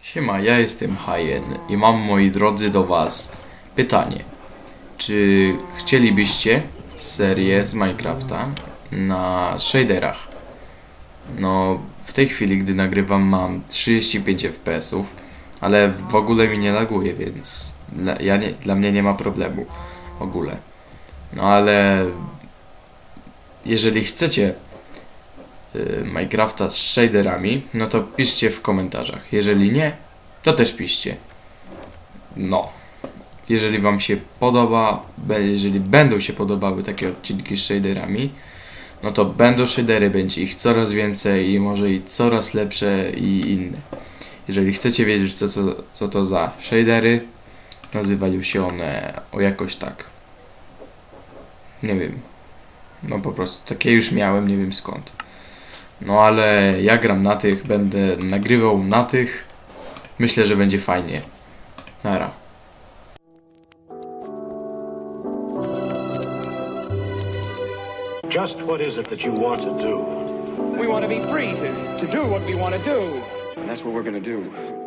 Siema, ja jestem Hajen i mam moi drodzy do Was pytanie. Czy chcielibyście serię z Minecrafta na shaderach? No, w tej chwili, gdy nagrywam, mam 35 FPS-ów, ale w ogóle mi nie laguje, więc dla, ja nie, dla mnie nie ma problemu ogóle. No ale jeżeli chcecie y, Minecrafta z shaderami, no to piszcie w komentarzach. Jeżeli nie, to też piszcie. No. Jeżeli Wam się podoba, jeżeli będą się podobały takie odcinki z shaderami, no to będą shadery, będzie ich coraz więcej i może i coraz lepsze i inne. Jeżeli chcecie wiedzieć, co, co, co to za shadery, nazywają się one o jakoś tak. Nie wiem. No po prostu takie już miałem, nie wiem skąd. No ale ja gram na tych, będę nagrywał na tych. Myślę, że będzie fajnie. Nara. Just what is it that you want to do? We want to be free to, to do what we want to do. And that's what we're going to do.